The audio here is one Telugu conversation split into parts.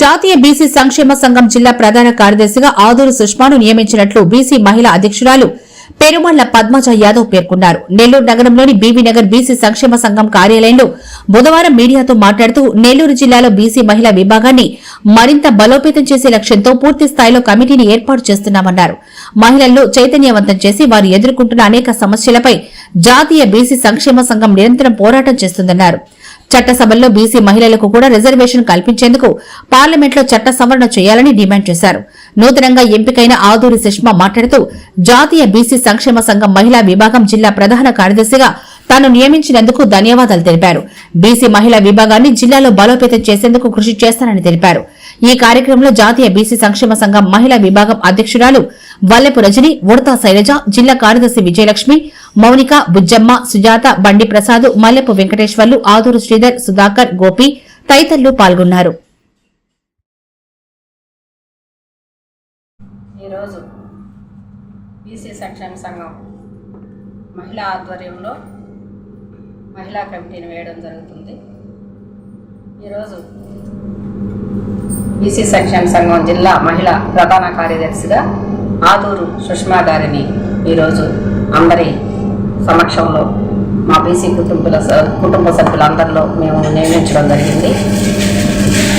జాతీయ బీసీ సంక్షేమ సంఘం జిల్లా ప్రధాన కార్యదర్శిగా ఆదూరు సుష్మాను నియమించినట్లు బీసీ మహిళా అధ్యక్షురాలు పెరుమళ్ళ పద్మజ యాదవ్ పేర్కొన్నారు. నెల్లూరు నగరంలోని బీబీ నగర్ బీసీ సంక్షేమ సంఘం కార్యాలయంలో బుధవారం మీడియాతో మాట్లాడుతూ నెల్లూరు జిల్లాలో బీసీ మహిళా విభాగాన్ని మరింత బలోపేతం చేసే లక్ష్యంతో పూర్తి స్థాయిలో కమిటీని ఏర్పాటు చేస్తున్నామన్నారు. మహిళల్లో చైతన్యవంతం చేసి వారు ఎదుర్కొంటున్న అనేక సమస్యలపై జాతీయ బీసీ సంక్షేమ సంఘం నిరంతరం పోరాటం చేస్తుందన్నారు. చట్టసభల్లో బీసీ మహిళలకు కూడా రిజర్వేషన్ కల్పించేందుకు పార్లమెంట్లో చట్ట సవరణ చేయాలని డిమాండ్ చేశారు. నూతనంగా ఎంపికైన ఆదూరి సుష్మా మాట్లాడుతూ జాతీయ బీసీ సంక్షేమ సంఘం మహిళా విభాగం జిల్లా ప్రధాన కార్యదర్శిగా తాను నియమించినందుకు ధన్యవాదాలు తెలిపారు. బీసీ మహిళా విభాగాన్ని జిల్లాలో బలోపేతం చేసేందుకు కృషి చేస్తానని తెలిపారు. ఈ కార్యక్రమంలో జాతీయ బీసీ సంక్షేమ సంఘం మహిళా విభాగం అధ్యక్షురాలు వల్లెపు రజని ఉడతా శైలజ జిల్లా కార్యదర్శి విజయలక్ష్మి మౌనిక బుజ్జమ్మ సుజాత బండి ప్రసాద్ మల్లెపు వెంకటేశ్వర్లు ఆదూరు శ్రీధర్ సుధాకర్ గోపి తదితరులు పాల్గొన్నారు. ఈరోజు బీసీ సంక్షేమ సంఘం మహిళా ఆధ్వర్యంలో మహిళా కమిటీని వేయడం జరుగుతుంది. ఈరోజు బీసీ సంక్షేమ సంఘం జిల్లా మహిళా ప్రధాన కార్యదర్శిగా ఆదూరు సుష్మా గారిని ఈరోజు అందరి సమక్షంలో మా బీసీ కుటుంబుల కుటుంబ సభ్యులందరిలో మేము నియమించడం జరిగింది.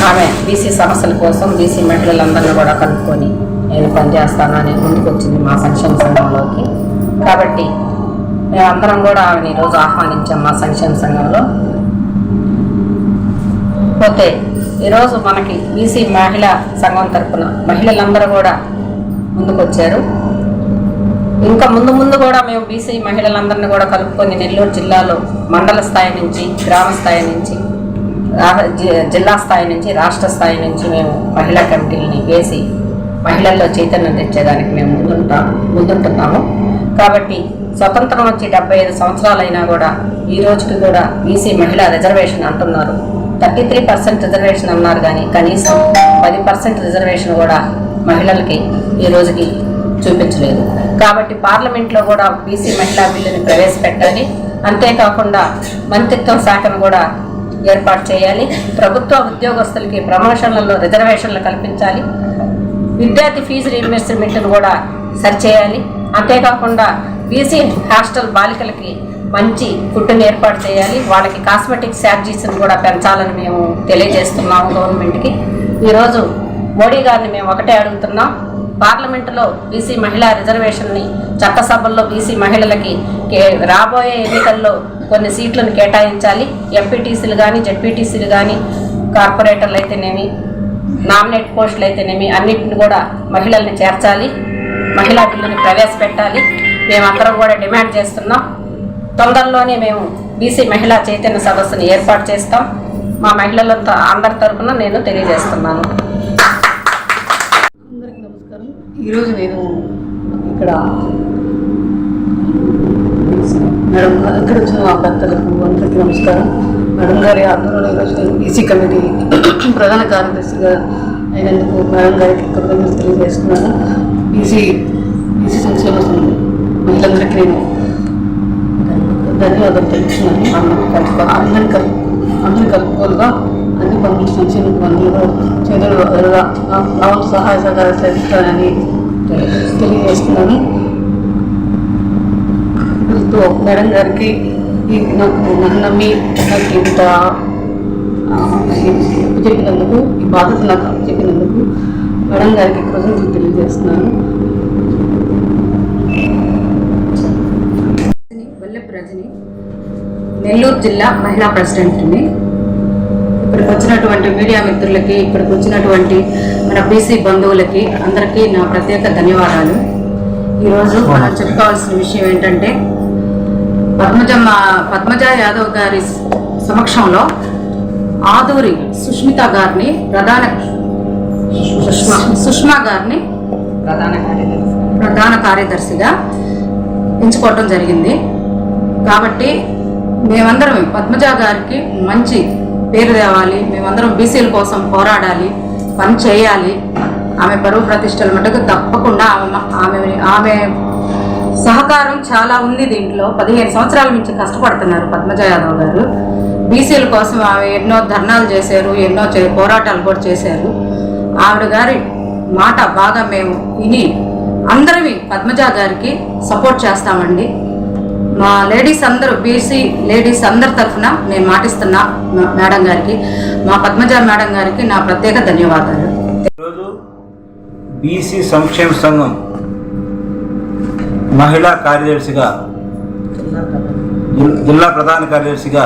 ఆమె బీసీ సమస్యల కోసం బీసీ మహిళలందరినీ కూడా కలుపుకొని నేను పనిచేస్తానని ముందుకు వచ్చింది మా సంక్షేమ సంఘంలోకి. కాబట్టి మేమందరం కూడా ఆమెను ఈరోజు ఆహ్వానించాం మా సంక్షేమ సంఘంలో. పోతే ఈరోజు మనకి బీసీ మహిళా సంఘం తరపున మహిళలందరూ కూడా ముందుకు వచ్చారు ఇంకా ముందు ముందు కూడా మేము బీసీ మహిళలందరినీ కూడా కలుపుకొని నెల్లూరు జిల్లాలో మండల స్థాయి నుంచి గ్రామ స్థాయి నుంచి జిల్లా స్థాయి నుంచి రాష్ట్ర స్థాయి నుంచి మేము మహిళా కమిటీలని వేసి మహిళల్లో చైతన్యం తెచ్చేదానికి మేము ముందుంటా ముందుంటున్నాము. కాబట్టి స్వతంత్రం వచ్చి డెబ్బై ఐదు సంవత్సరాలైనా కూడా ఈ రోజుకి కూడా బీసీ మహిళా రిజర్వేషన్ అంటున్నారు. థర్టీ త్రీ పర్సెంట్ రిజర్వేషన్ అన్నారు కానీ కనీసం పది పర్సెంట్ రిజర్వేషన్ కూడా మహిళలకి ఈ రోజుకి చూపించలేదు. కాబట్టి పార్లమెంట్లో కూడా బీసీ మహిళా బిల్లుని ప్రవేశపెట్టాలి. అంతేకాకుండా మంత్రిత్వ శాఖను కూడా ఏర్పాటు చేయాలి. ప్రభుత్వ ఉద్యోగస్తులకి ప్రమోషన్లలో రిజర్వేషన్లు కల్పించాలి. విద్యార్థి ఫీజు రీఇన్వెస్ట్మెంట్ను కూడా సరిచేయాలి. అంతేకాకుండా బీసీ హాస్టల్ బాలికలకి మంచి ఫుడ్ని ఏర్పాటు చేయాలి. వాళ్ళకి కాస్మెటిక్ ఛార్జీస్ని కూడా పెంచాలని మేము తెలియజేస్తున్నాము గవర్నమెంట్కి. ఈరోజు మోడీ గారిని మేము ఒకటే అడుగుతున్నాం. పార్లమెంటులో బీసీ మహిళా రిజర్వేషన్ని చట్టసభల్లో బీసీ మహిళలకి రాబోయే ఎన్నికల్లో కొన్ని సీట్లను కేటాయించాలి. ఎంపీటీసీలు కానీ జెడ్పీటీసీలు కానీ కార్పొరేటర్లు అయితేనేమి నామినేట్ పోస్టులు అయితేనేమి అన్నిటిని కూడా మహిళల్ని చేర్చాలి. మహిళా బిల్లుని ప్రవేశపెట్టాలి. మేమందరం కూడా డిమాండ్ చేస్తున్నాం. తొందరలోనే మేము బీసీ మహిళా చైతన్య సదస్సుని ఏర్పాటు చేస్తాం. మా మహిళలంతా అందరి తరపున నేను తెలియజేస్తున్నాను. అందరికీ నమస్కారం. ఈరోజు నేను ఇక్కడ మేడం ఇక్కడ వచ్చిన మా భర్తలకు అందరికీ నమస్కారం. మేడం గారి ఆధ్వర్యంలో ఈరోజు నేను బీసీ కమిటీ ప్రధాన కార్యదర్శిగా అయినందుకు మేడం గారికి కృతజ్ఞతలు తెలియజేస్తున్నాను. బీసీ బీసీ సంక్షేమ సంఘం మహిళలందరికీ నేను ధన్యవాదాలు కలుపుకో అందరిని కలుపు అందరిని కలుపుకోలుగా అన్ని పనులు సంక్షేమ పనులు చేతులు వదలగా నా- సహాయ సహకారం చేస్తానని తెలియజేస్తున్నాను. మేడం గారికి ఈ నాకు నన్ను నమ్మి నాకు ఇంత చెప్పినందుకు ఈ బాధ్యత నాకు చెప్పినందుకు మేడం గారికి కృతజ్ఞతలు తెలియజేస్తున్నాను వల్లెపు రజని నెల్లూరు జిల్లా మహిళా ప్రెసిడెంట్ని ఇక్కడికి వచ్చినటువంటి మీడియా మిత్రులకి ఇక్కడికి వచ్చినటువంటి మన బీసీ బంధువులకి అందరికీ నా ప్రత్యేక ధన్యవాదాలు. ఈరోజు మనం చెప్పుకోవాల్సిన విషయం ఏంటంటే పద్మజమ్మ పద్మజ యాదవ్ గారి సమక్షంలో ఆదూరి సుష్మిత గారిని ప్రధాన సుష్మా సుష్మా గారిని ప్రధాన కార్యదర్శి ప్రధాన కార్యదర్శిగా ఎంచుకోవటం జరిగింది. కాబట్టి మేమందరం పద్మజ గారికి మంచి పేరు తేవాలి. మేమందరం బీసీల కోసం పోరాడాలి పని చేయాలి. ఆమె పరువు ప్రతిష్టల మటుకు తప్పకుండా ఆమె ఆమె ఆమె సహకారం చాలా ఉంది దీంట్లో. పదిహేను సంవత్సరాల నుంచి కష్టపడుతున్నారు పద్మజ యాదవ్ గారు. బీసీల కోసం ఆమె ఎన్నో ధర్నాలు చేశారు ఎన్నో చే- పోరాటాలు కూడా చేశారు. ఆవిడ గారి మాట బాగా మేము విని అందరివి పద్మజ గారికి సపోర్ట్ చేస్తామండి. మా లేడీస్ అందరూ బీసీ లేడీస్ అందరి తరఫున నేను మాటిస్తున్నా మేడం గారికి మా పద్మజ మేడం గారికి నా ప్రత్యేక ధన్యవాదాలు. ఈరోజు బీసీ సంక్షేమ సంఘం మహిళా కార్యదర్శిగా జిల్- జిల్లా ప్రధాన కార్యదర్శిగా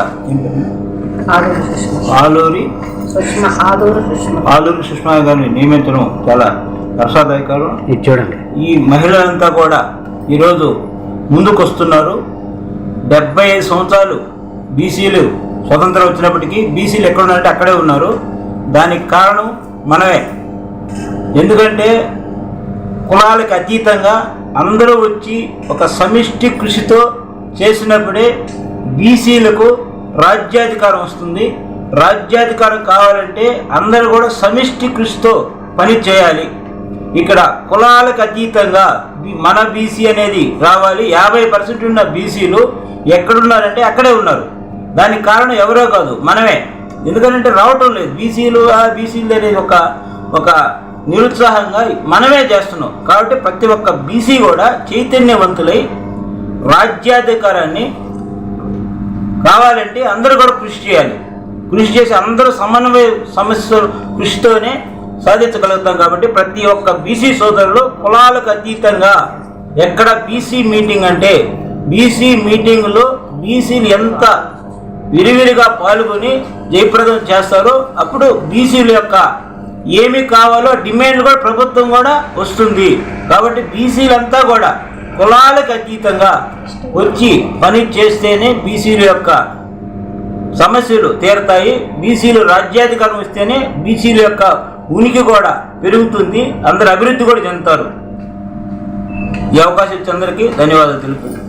ఆలూరి ఆలూరి సుష్మా గారిని నియమించడం చాలా హర్షాదాయకరం చూడండి. ఈ మహిళలంతా కూడా ఈరోజు ముందుకు వస్తున్నారు డెబ్బై ఐదు సంవత్సరాలు బీసీలు స్వతంత్రం వచ్చినప్పటికీ బీసీలు ఎక్కడ ఉన్నారంటే అక్కడే ఉన్నారు. దానికి కారణం మనమే. ఎందుకంటే కులాలకు అతీతంగా అందరూ వచ్చి ఒక సమిష్టి కృషితో చేసినప్పుడే బీసీలకు రాజ్యాధికారం వస్తుంది. రాజ్యాధికారం కావాలంటే అందరూ కూడా సమిష్టి కృషితో పని చేయాలి. ఇక్కడ కులాలకు అతీతంగా మన బీసీ అనేది రావాలి. యాభై పర్సెంట్ ఉన్న బీసీలు ఎక్కడున్నారంటే అక్కడే ఉన్నారు. దానికి కారణం ఎవరో కాదు మనమే. ఎందుకంటే రావటం లేదు. బీసీలు ఆ బీసీలు అనేది ఒక ఒక నిరుత్సాహంగా మనమే చేస్తున్నాం. కాబట్టి ప్రతి ఒక్క బీసీ కూడా చైతన్యవంతులై రాజ్యాధికారాన్ని కావాలంటే అందరూ కూడా కృషి చేయాలి. కృషి చేసి అందరూ సమన్వయ సమస్య కృషితోనే సాధించగలుగుతాం కాబట్టి ప్రతి ఒక్క బీసీ సోదరులు కులాలకు అతీతంగా ఎక్కడ బీసీ మీటింగ్ అంటే బీసీ మీటింగ్లో బీసీలు ఎంత విరివిరిగా పాల్గొని జయప్రదం చేస్తారో అప్పుడు బీసీల యొక్క ఏమి కావాలో డిమాండ్ కూడా ప్రభుత్వం కూడా వస్తుంది. కాబట్టి బీసీలంతా కూడా కులాలకు అతీతంగా వచ్చి పని చేస్తేనే బీసీల యొక్క సమస్యలు తీరతాయి. బీసీలు రాజ్యాధికారం ఇస్తేనే బీసీల యొక్క ఉనికి కూడా పెరుగుతుంది అందరు అభివృద్ధి కూడా చెందుతారు. ఈ అవకాశం ఇచ్చి అందరికీ ధన్యవాదాలు తెలుపుతుంది